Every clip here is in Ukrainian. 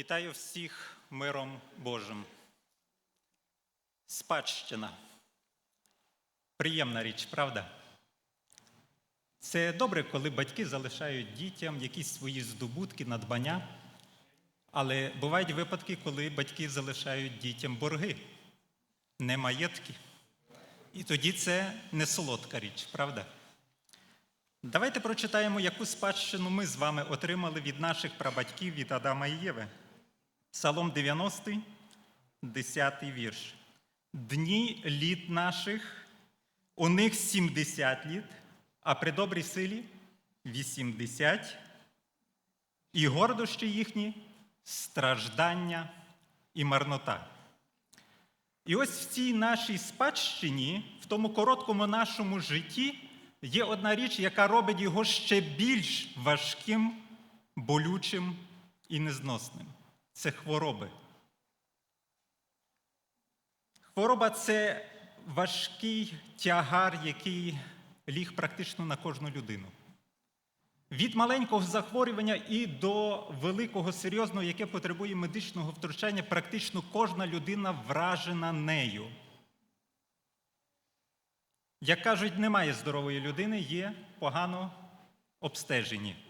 Вітаю всіх миром Божим. Спадщина. Приємна річ, правда? Це добре, коли батьки залишають дітям якісь свої здобутки, надбання. Але бувають випадки, коли батьки залишають дітям борги, не маєтки. І тоді це не солодка річ, правда? Давайте прочитаємо, яку спадщину ми з вами отримали від наших прабатьків від Адама і Єви. Псалом 90, 10 вірш. Дні літ наших, у них 70 літ, а при добрій силі 80, і гордощі їхні страждання і марнота. І ось в цій нашій спадщині, в тому короткому нашому житті, є одна річ, яка робить його ще більш важким, болючим і незносним. Це хвороби. Хвороба це важкий тягар, який ліг практично на кожну людину. Від маленького захворювання і до великого серйозного, яке потребує медичного втручання, практично кожна людина вражена нею. Як кажуть, немає здорової людини, є погано обстежені.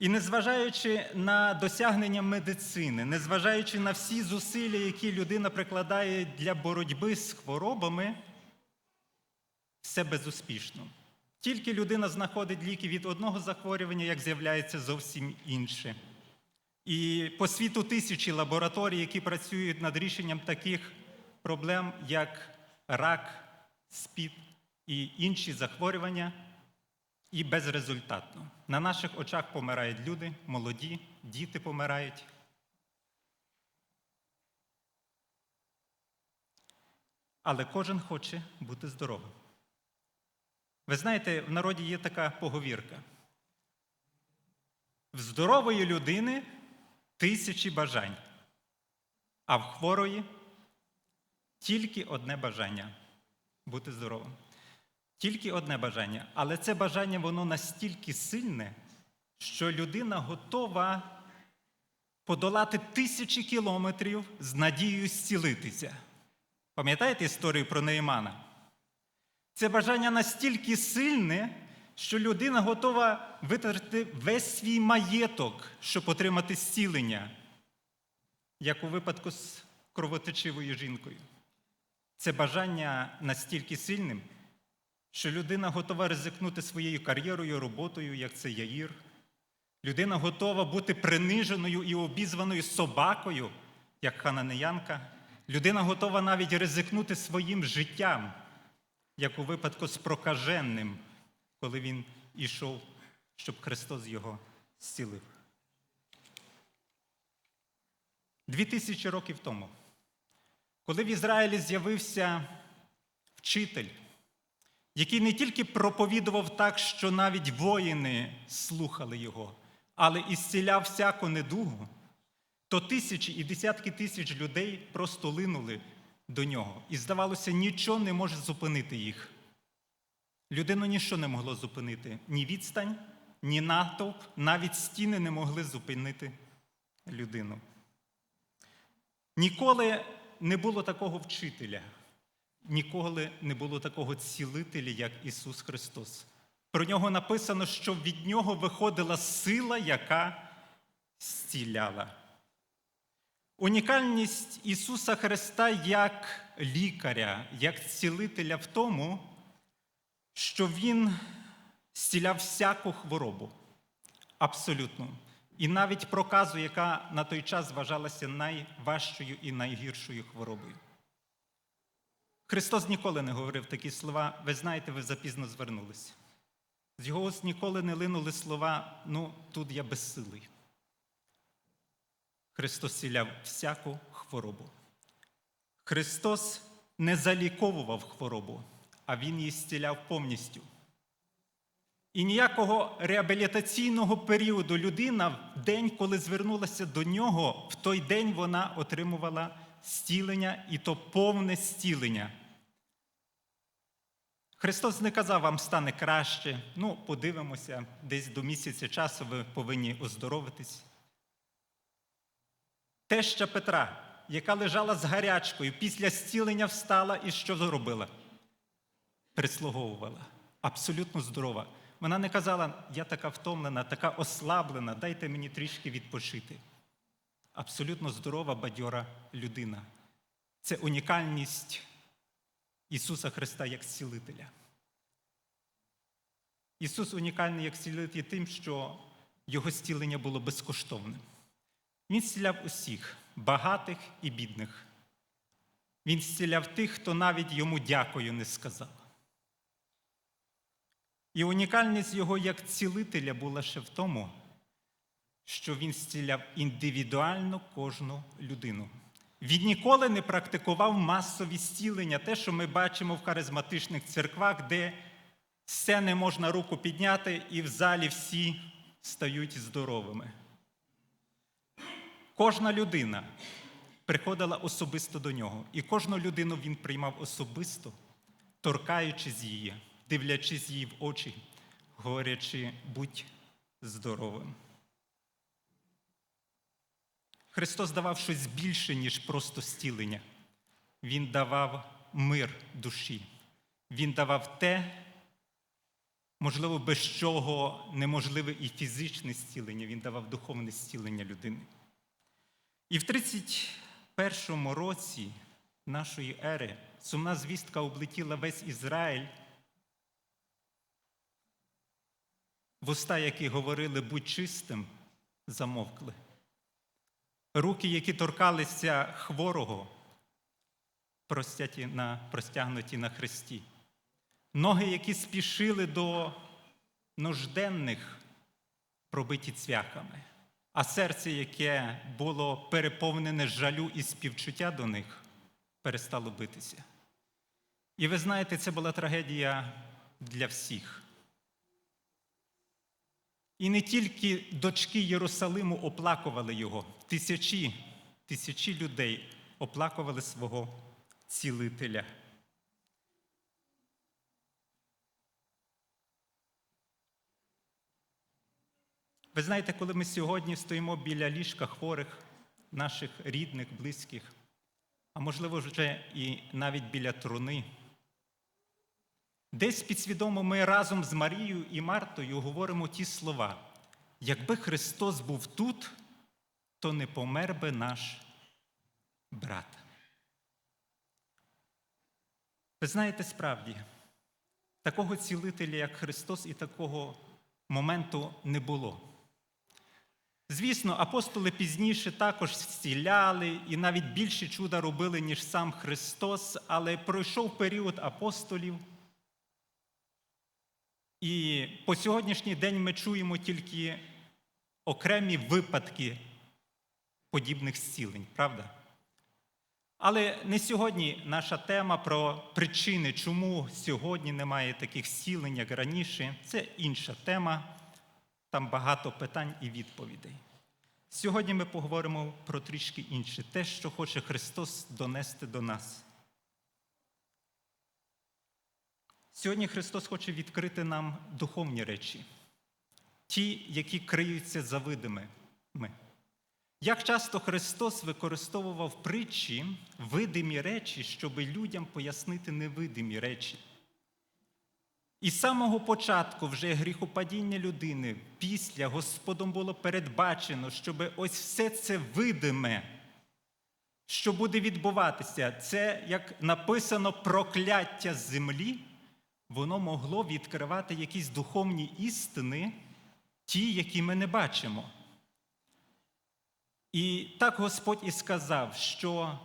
І незважаючи на досягнення медицини, незважаючи на всі зусилля, які людина прикладає для боротьби з хворобами, все безуспішно. Тільки людина знаходить ліки від одного захворювання, як з'являється зовсім інше. І по світу тисячі лабораторій, які працюють над рішенням таких проблем, як рак, СПІД і інші захворювання, і безрезультатно. На наших очах помирають люди, молоді, діти помирають. Але кожен хоче бути здоровим. Ви знаєте, в народі є така поговірка. В здорової людини тисячі бажань, а в хворої тільки одне бажання бути здоровим. Тільки одне бажання. Але це бажання воно настільки сильне, що людина готова подолати тисячі кілометрів з надією зцілитися. Пам'ятаєте історію про Неймана? Це бажання настільки сильне, що людина готова витратити весь свій маєток, щоб отримати зцілення, як у випадку з кровотечивою жінкою. Це бажання настільки сильним, що людина готова ризикнути своєю кар'єрою, роботою, як це Яїр. Людина готова бути приниженою і обізваною собакою, як хананеянка. Людина готова навіть ризикнути своїм життям, як у випадку з прокаженним, коли він ішов, щоб Христос його зцілив. Дві тисячі років тому, коли в Ізраїлі з'явився вчитель, який не тільки проповідував так, що навіть воїни слухали його, але і зціляв всяку недугу, то тисячі і десятки тисяч людей просто линули до нього. І, здавалося, нічого не може зупинити їх. Людину ніщо не могло зупинити. Ні відстань, ні натовп, навіть стіни не могли зупинити людину. Ніколи не було такого вчителя, ніколи не було такого цілителя, як Ісус Христос. Про нього написано, що від нього виходила сила, яка зціляла. Унікальність Ісуса Христа як лікаря, як цілителя в тому, що Він зціляв всяку хворобу. Абсолютно. І навіть проказу, яка на той час вважалася найважчою і найгіршою хворобою. Христос ніколи не говорив такі слова, ви знаєте, ви запізно звернулися. З його уст ніколи не линули слова, ну, тут я безсилий. Христос ціляв всяку хворобу. Христос не заліковував хворобу, а Він її зціляв повністю. І ніякого реабілітаційного періоду людина в день, коли звернулася до нього, в той день вона отримувала зцілення, і то повне зцілення. Христос не казав, вам стане краще. Ну, подивимося, десь до місяця часу ви повинні оздоровитись. Теща Петра, яка лежала з гарячкою, після зцілення встала і що зробила? Прислуговувала. Абсолютно здорова. Вона не казала, я така втомлена, така ослаблена, дайте мені трішки відпочити. Абсолютно здорова, бадьора людина. Це унікальність Ісуса Христа як зцілителя. Ісус унікальний як зцілитель тим, що Його зцілення було безкоштовним. Він зціляв усіх, багатих і бідних. Він зціляв тих, хто навіть йому дякую не сказав. І унікальність його як цілителя була ще в тому, що він зціляв індивідуально кожну людину. Він ніколи не практикував масові зцілення, те, що ми бачимо в харизматичних церквах, де все не можна руку підняти, і в залі всі стають здоровими. Кожна людина приходила особисто до нього, і кожну людину він приймав особисто, торкаючись її, дивлячись їй в очі, говорячи, будь здоровим. Христос давав щось більше, ніж просто зцілення. Він давав мир душі. Він давав те, можливо, без чого неможливе і фізичне зцілення, він давав духовне зцілення людини. І в 31 році нашої ери сумна звістка облетіла весь Ізраїль, вуста, які говорили будь чистим, замовкли. Руки, які торкалися хворого, простяті на, простягнуті на хресті. Ноги, які спішили до нужденних, пробиті цвяхами, а серце, яке було переповнене жалю і співчуття до них, перестало битися. І ви знаєте, це була трагедія для всіх. І не тільки дочки Єрусалиму оплакували його, тисячі, тисячі людей оплакували свого цілителя. Ви знаєте, коли ми сьогодні стоїмо біля ліжка хворих, наших рідних, близьких, а можливо, вже і навіть біля труни, десь підсвідомо ми разом з Марією і Мартою говоримо ті слова: якби Христос був тут, то не помер би наш брат. Ви знаєте, справді, такого цілителя, як Христос, і такого моменту не було. Звісно, апостоли пізніше також зціляли і навіть більше чуда робили, ніж сам Христос, але пройшов період апостолів. І по сьогоднішній день ми чуємо тільки окремі випадки подібних зцілень, правда? Але не сьогодні наша тема про причини, чому сьогодні немає таких зцілень, як раніше. Це інша тема. Там багато питань і відповідей. Сьогодні ми поговоримо про трішки інше, те, що хоче Христос донести до нас. Сьогодні Христос хоче відкрити нам духовні речі, ті, які криються за видими. Як часто Христос використовував притчі видимі речі, щоб людям пояснити невидимі речі. І з самого початку вже гріхопадіння людини після Господом було передбачено, щоб ось все це видиме, що буде відбуватися, це, як написано, прокляття землі, воно могло відкривати якісь духовні істини, ті, які ми не бачимо. І так Господь і сказав, що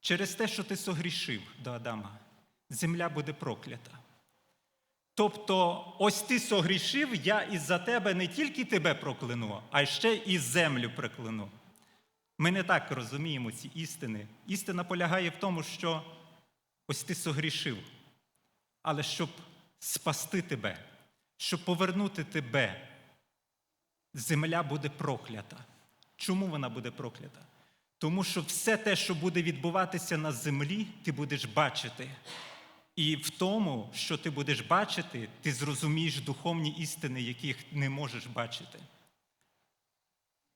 через те, що ти согрішив до Адама, земля буде проклята. Тобто, ось ти согрішив, я із-за тебе не тільки тебе прокляну, а ще і землю прокляну. Ми не так розуміємо ці істини. Істина полягає в тому, що ось ти согрішив, але щоб спасти тебе, щоб повернути тебе, земля буде проклята. Чому вона буде проклята? Тому що все те, що буде відбуватися на землі, ти будеш бачити. І в тому, що ти будеш бачити, ти зрозумієш духовні істини, яких не можеш бачити.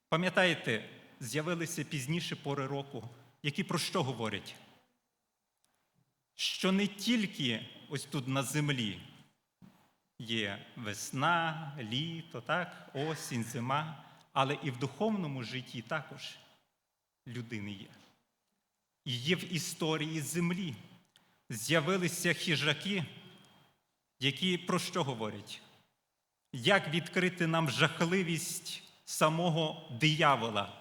Пам'ятаєте, з'явилися пізніше пори року, які про що говорять? Що не тільки ось тут на землі є весна, літо, так, осінь, зима, але і в духовному житті також людини є. І є в історії землі. З'явилися хижаки, які про що говорять? Як відкрити нам жахливість самого диявола?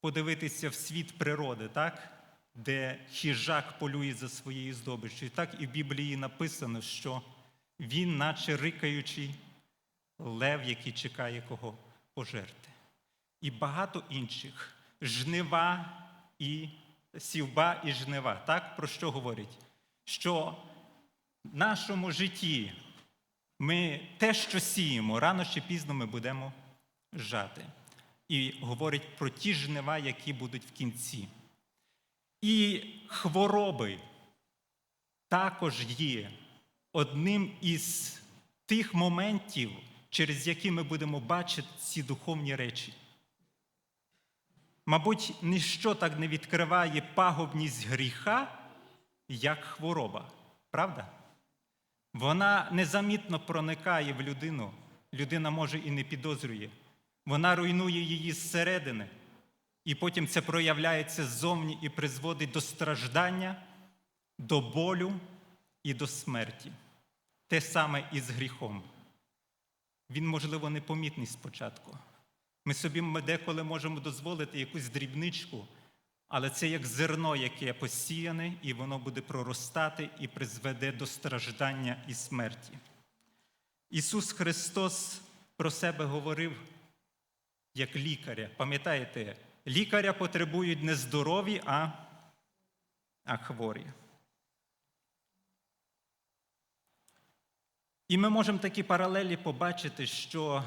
Подивитися в світ природи, так? Де хижак полює за своєю здобиччю. І так і в Біблії написано, що він, наче рикаючий лев, який чекає кого пожерти. І багато інших жнива і сівба і жнива. Так про що говорять? Що в нашому житті ми те, що сіємо, рано чи пізно ми будемо жати. І говорить про ті жнива, які будуть в кінці. І хвороби також є одним із тих моментів, через які ми будемо бачити ці духовні речі. Мабуть, ніщо так не відкриває пагубність гріха, як хвороба. Правда? Вона незамітно проникає в людину. Людина може і не підозрює. Вона руйнує її зсередини, і потім це проявляється ззовні і призводить до страждання, до болю і до смерті. Те саме і з гріхом. Він, можливо, непомітний спочатку. Ми собі деколи можемо дозволити якусь дрібничку, але це як зерно, яке посіяне, і воно буде проростати і призведе до страждання і смерті. Ісус Христос про себе говорив як лікаря. Пам'ятаєте, лікаря потребують не здорові, а, а хворі. І ми можемо такі паралелі побачити, що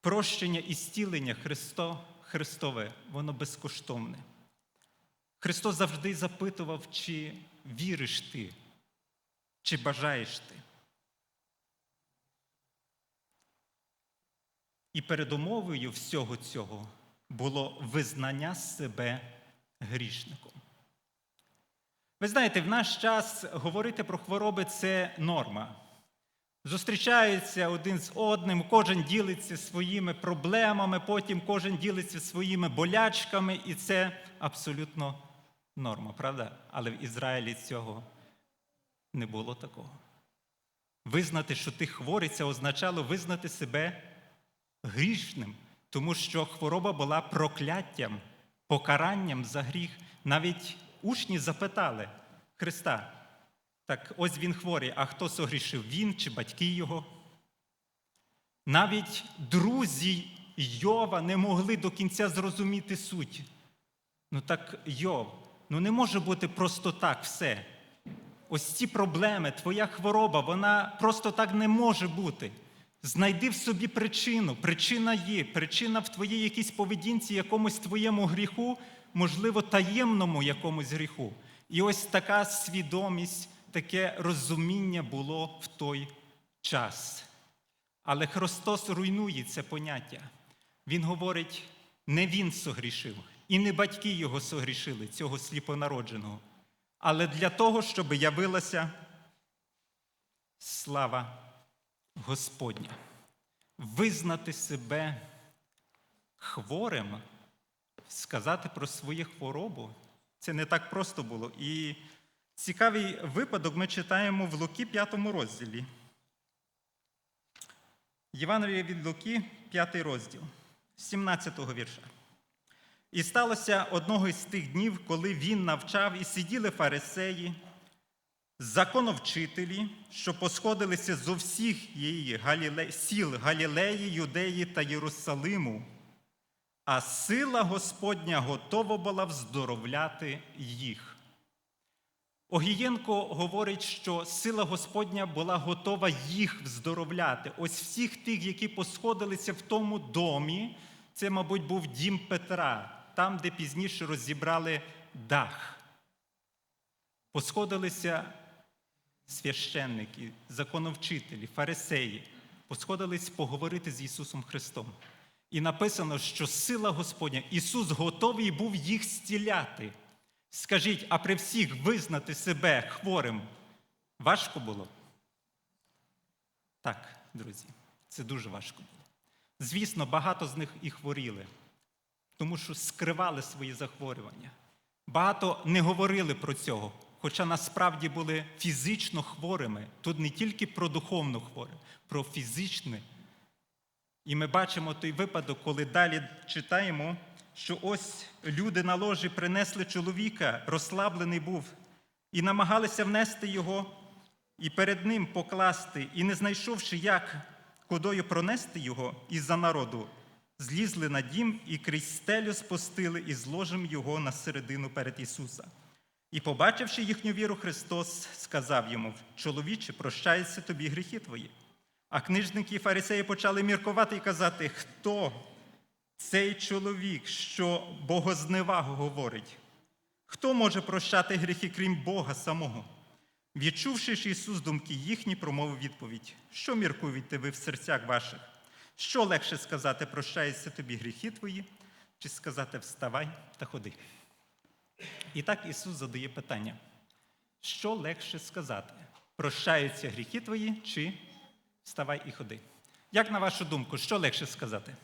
прощення і зцілення Христо, Христове, воно безкоштовне. Христос завжди запитував, чи віриш ти, чи бажаєш ти. І передумовою всього цього було визнання себе грішником. Ви знаєте, в наш час говорити про хвороби це норма. Зустрічаються один з одним, кожен ділиться своїми проблемами, потім кожен ділиться своїми болячками, і це абсолютно норма, правда? Але в Ізраїлі цього не було такого. Визнати, що ти хворий, це означало визнати себе грішним, тому що хвороба була прокляттям, покаранням за гріх. Навіть учні запитали Христа. Так ось він хворий, а хто согрішив? Він чи батьки його? Навіть друзі Йова не могли до кінця зрозуміти суть. Ну так Йов, ну не може бути просто так все. Ось ці проблеми, твоя хвороба, вона просто так не може бути. Знайди в собі причину. Причина є, причина в твоїй якійсь поведінці, якомусь твоєму гріху, можливо, таємному якомусь гріху. І ось така свідомість таке розуміння було в той час. Але Христос руйнує це поняття. Він говорить, не Він согрішив, і не батьки його согрішили, цього сліпонародженого, але для того, щоб явилася слава Господня. Визнати себе хворим, сказати про свою хворобу це не так просто було. І Цікавий випадок ми читаємо в Луки 5 розділі. Євангелія від Луки, 5 розділ, 17 го вірша. І сталося одного із тих днів, коли він навчав, і сиділи фарисеї, законовчителі, що посходилися зо всіх її Галіле... сіл Галілеї, Юдеї та Єрусалиму, а сила Господня готова була вздоровляти їх. Огієнко говорить, що сила Господня була готова їх вздоровляти. Ось всіх тих, які посходилися в тому домі, це, мабуть, був дім Петра, там, де пізніше розібрали дах. Посходилися священники, законовчителі, фарисеї, посходились поговорити з Ісусом Христом. І написано, що сила Господня, Ісус готовий був їх зціляти. Скажіть, а при всіх визнати себе хворим важко було? Так, друзі, це дуже важко було. Звісно, багато з них і хворіли, тому що скривали свої захворювання. Багато не говорили про цього, хоча насправді були фізично хворими. Тут не тільки про духовну хворе, про фізичне. І ми бачимо той випадок, коли далі читаємо, що ось люди на ложі принесли чоловіка, розслаблений був, і намагалися внести його і перед ним покласти, і не знайшовши, як кудою пронести його із-за народу, злізли на дім і крізь стелю спустили і зложим його на середину перед Ісуса. І, побачивши їхню віру, Христос сказав йому: Чоловіче, прощаються тобі гріхи твої. А книжники і фарисеї почали міркувати і казати, хто цей чоловік, що богозневагу говорить? Хто може прощати гріхи, крім Бога самого? Відчувши ж Ісус думки їхні, промовив відповідь: Що міркуєте ви в серцях ваших? Що легше сказати, прощаються тобі гріхи твої, чи сказати вставай та ходи? І так Ісус задає питання: що легше сказати? Прощаються гріхи твої, чи вставай і ходи? Як на вашу думку, що легше сказати?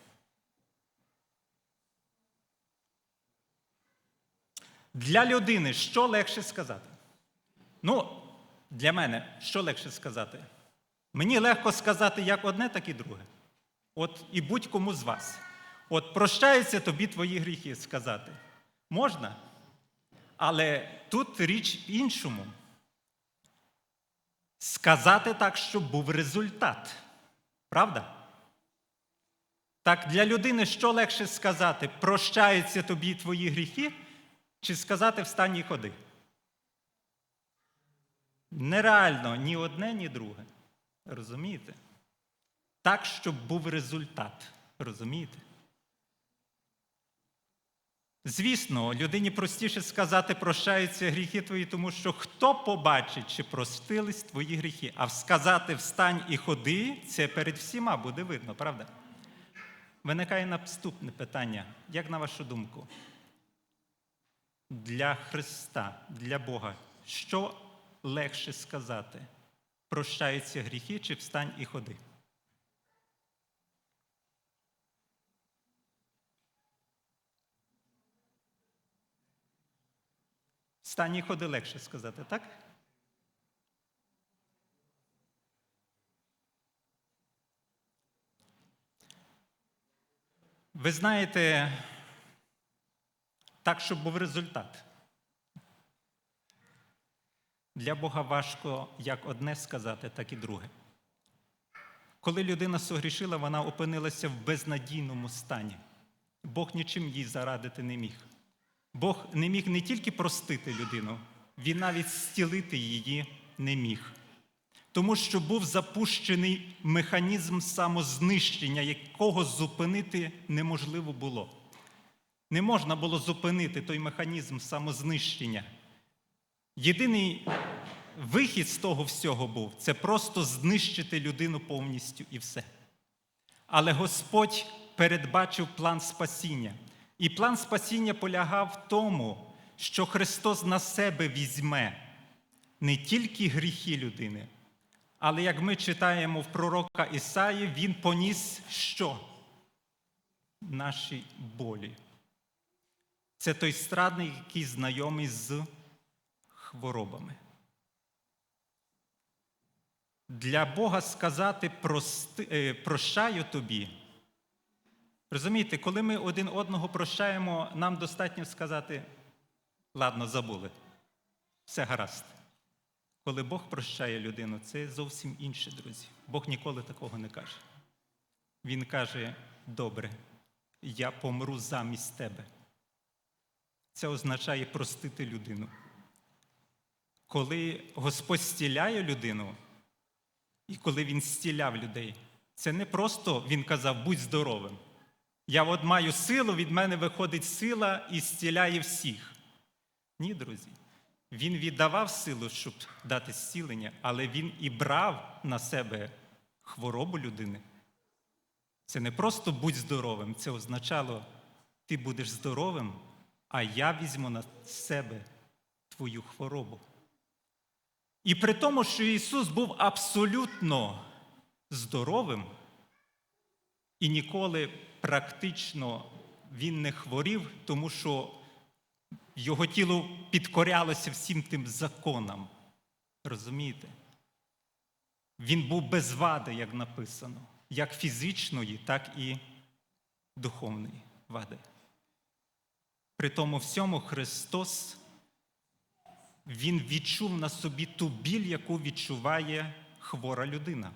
Для людини що легше сказати? Ну, для мене що легше сказати? Мені легко сказати як одне, так і друге. От і будь-кому з вас. От прощаються тобі твої гріхи сказати. Можна? Але тут річ в іншому. Сказати так, щоб був результат. Правда? Так для людини що легше сказати? Прощаються тобі твої гріхи, чи сказати встань і ходи? Нереально ні одне, ні друге. Розумієте? Так, щоб був результат. Розумієте? Звісно, людині простіше сказати прощаються гріхи твої, тому що хто побачить, чи простились твої гріхи, а сказати встань і ходи, це перед всіма буде видно, правда? Виникає наступне питання, як на вашу думку? Для Христа, для Бога, що легше сказати? Прощаються гріхи чи встань і ходи? Встань і ходи легше сказати, так? Ви знаєте, так, щоб був результат. Для Бога важко як одне сказати, так і друге. Коли людина согрішила, вона опинилася в безнадійному стані. Бог нічим їй зарадити не міг. Бог не міг не тільки простити людину, він навіть зцілити її не міг. Тому що був запущений механізм самознищення, якого зупинити неможливо було. Не можна було зупинити той механізм самознищення. Єдиний вихід з того всього був це просто знищити людину повністю і все. Але Господь передбачив план спасіння. І план спасіння полягав в тому, що Христос на себе візьме не тільки гріхи людини, але як ми читаємо в пророка Ісаї, Він поніс що? Наші болі. Це той страдник, який знайомий з хворобами. Для Бога сказати е, прощаю тобі. Розумієте, коли ми один одного прощаємо, нам достатньо сказати, ладно, забули, все гаразд. Коли Бог прощає людину, це зовсім інше, друзі. Бог ніколи такого не каже. Він каже: добре, я помру замість тебе. Це означає простити людину. Коли Господь стіляє людину, і коли Він стіляв людей, це не просто Він казав, будь здоровим. Я от маю силу, від мене виходить сила і зціляє всіх. Ні, друзі. Він віддавав силу, щоб дати зцілення, але він і брав на себе хворобу людини. Це не просто будь здоровим, це означало, ти будеш здоровим, а я візьму на себе твою хворобу. І при тому, що Ісус був абсолютно здоровим, і ніколи практично Він не хворів, тому що його тіло підкорялося всім тим законам. Розумієте? Він був без вади, як написано, як фізичної, так і духовної вади. При тому всьому Христос Він відчув на собі ту біль, яку відчуває хвора людина.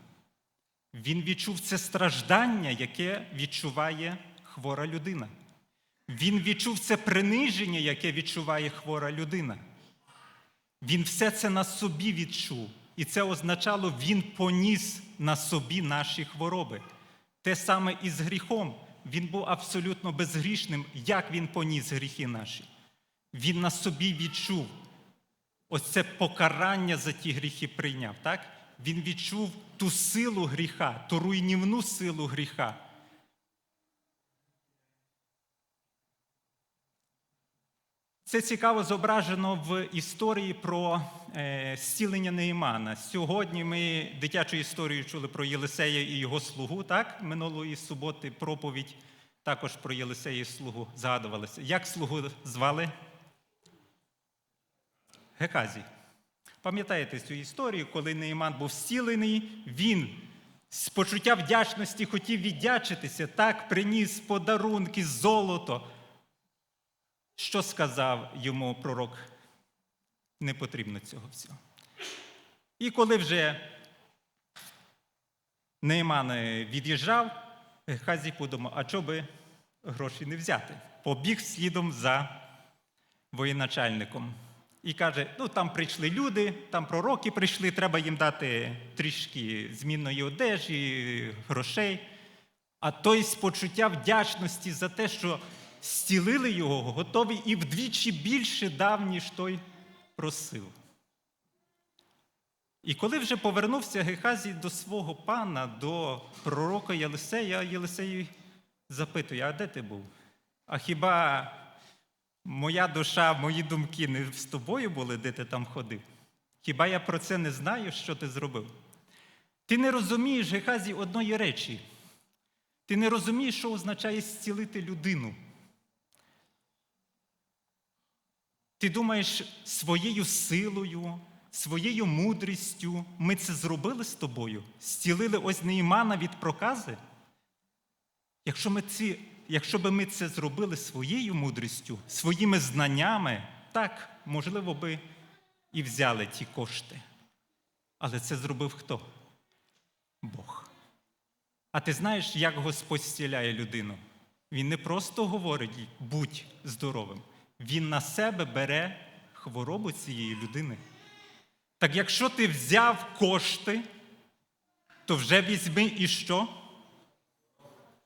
Він відчув це страждання, яке відчуває хвора людина. Він відчув це приниження, яке відчуває хвора людина. Він все це на собі відчув. І це означало, він поніс на собі наші хвороби. Те саме і з гріхом. Він був абсолютно безгрішним. Як він поніс гріхи наші? Він на собі відчув. Ось це покарання за ті гріхи прийняв. так? Він відчув ту силу гріха, ту руйнівну силу гріха. Це цікаво зображено в історії про е, зцілення Неїмана. Сьогодні ми дитячу історію чули про Єлисея і його слугу, так? Минулої суботи проповідь також про Єлисея і слугу згадувалася. Як слугу звали? Геказій. Пам'ятаєте цю історію, коли Неїман був зцілений, він з почуття вдячності хотів віддячитися, так приніс подарунки, золото. Що сказав йому пророк? Не потрібно цього всього. І коли вже Нейман від'їжджав, Гехазій подумав, а чого би гроші не взяти? Побіг слідом за воєначальником. І каже: ну там прийшли люди, там пророки прийшли, треба їм дати трішки змінної одежі, грошей. А той з почуття вдячності за те, що зцілили його, готовий і вдвічі більше дав, ніж той просив. І коли вже повернувся Гехазій до свого пана, до пророка Єлисея, Єлисей запитує, а де ти був? А хіба моя душа, мої думки не з тобою були, де ти там ходив? Хіба я про це не знаю, що ти зробив? Ти не розумієш, Гехазій, одної речі. Ти не розумієш, що означає зцілити людину. Ти думаєш, своєю силою, своєю мудрістю ми це зробили з тобою? Зцілили ось Неїмана від прокази? Якщо ми ці, якщо би ми це зробили своєю мудрістю, своїми знаннями, так, можливо, би і взяли ті кошти. Але це зробив хто? Бог. А ти знаєш, як Господь зціляє людину? Він не просто говорить будь здоровим. Він на себе бере хворобу цієї людини. Так якщо ти взяв кошти, то вже візьми і що?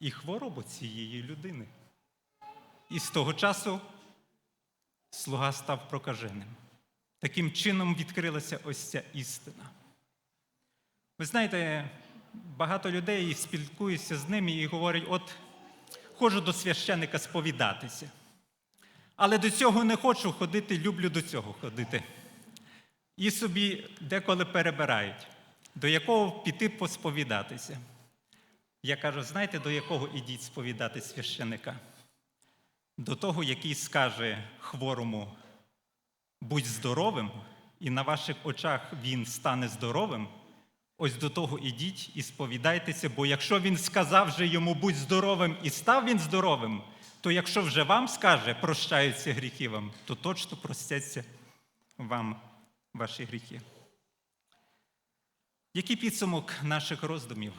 І хворобу цієї людини. І з того часу слуга став прокаженим. Таким чином відкрилася ось ця істина. Ви знаєте, багато людей спілкуються з ними і говорять: от ходжу до священика сповідатися. Але до цього не хочу ходити, люблю до цього ходити. І собі деколи перебирають, до якого піти посповідатися. Я кажу, знаєте, до якого ідіть сповідати священика? До того, який скаже хворому, будь здоровим, і на ваших очах він стане здоровим. Ось до того ідіть і сповідайтеся, бо якщо він сказав же йому будь здоровим і став він здоровим, то якщо вже вам скаже, прощаються гріхи вам, то точно простяться вам ваші гріхи. Який підсумок наших роздумів?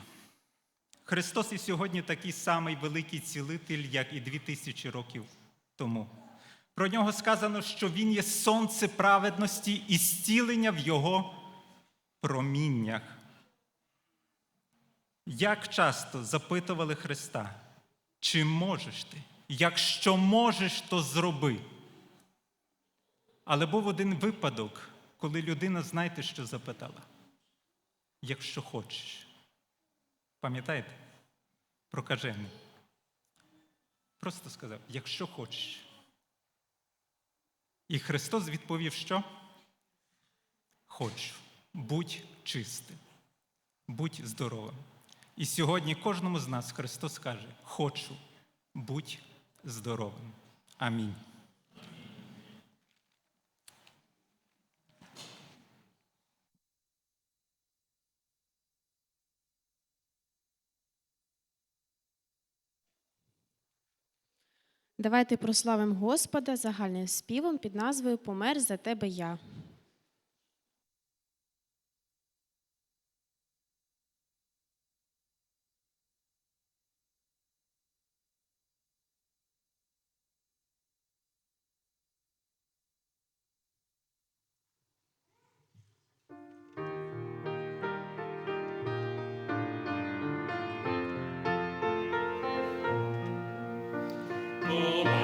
Христос і сьогодні такий самий великий цілитель, як і дві тисячі років тому. Про нього сказано, що Він є сонце праведності і зцілення в Його проміннях. Як часто запитували Христа, чи можеш ти? Якщо можеш, то зроби. Але був один випадок, коли людина, знаєте, що запитала? Якщо хочеш. Пам'ятаєте? прокажений. Просто сказав, якщо хочеш. І Христос відповів, що? Хочу, будь чистим, будь здоровим. І сьогодні кожному з нас Христос каже: Хочу, будь здоровим. Амінь. Давайте прославимо Господа загальним співом під назвою Помер за тебе я. Oh.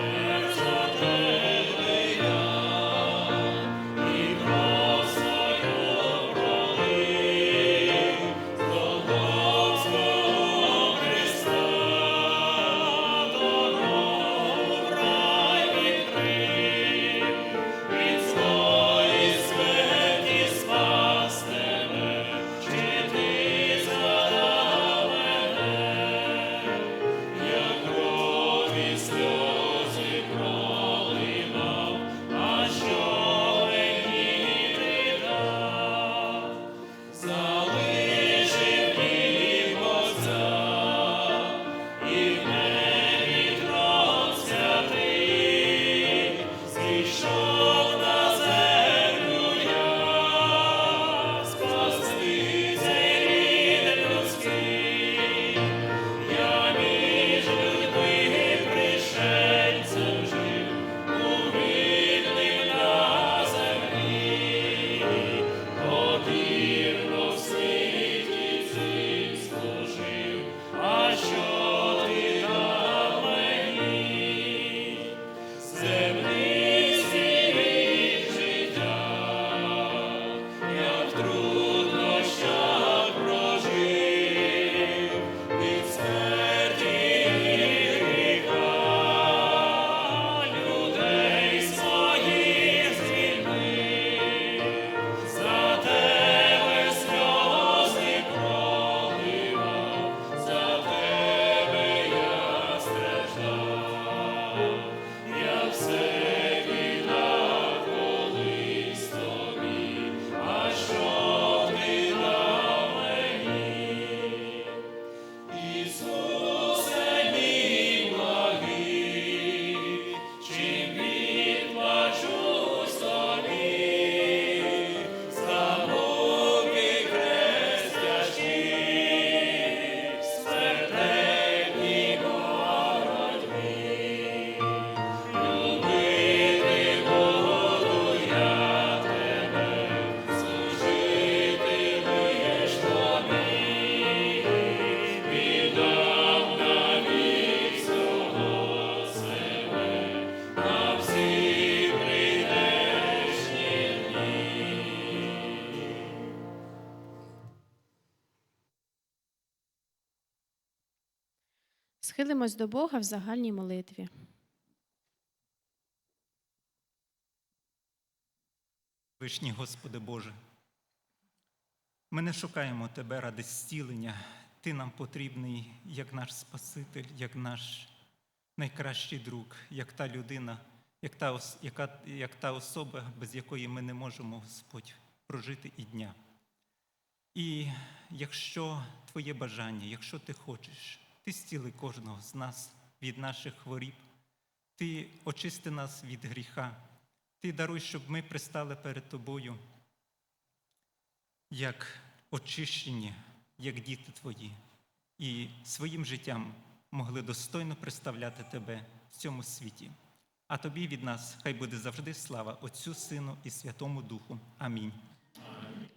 Схилимось до Бога в загальній молитві. Вишній Господи Боже, ми не шукаємо Тебе ради зцілення. Ти нам потрібний як наш Спаситель, як наш найкращий друг, як та людина, як та, яка, як та особа, без якої ми не можемо, Господь, прожити і дня. І якщо Твоє бажання, якщо ти хочеш, ти зціли кожного з нас від наших хворіб, ти очисти нас від гріха, ти даруй, щоб ми пристали перед тобою, як очищені, як діти твої, і своїм життям могли достойно представляти тебе в цьому світі. А тобі від нас хай буде завжди слава Отцю, Сину і Святому Духу. Амінь.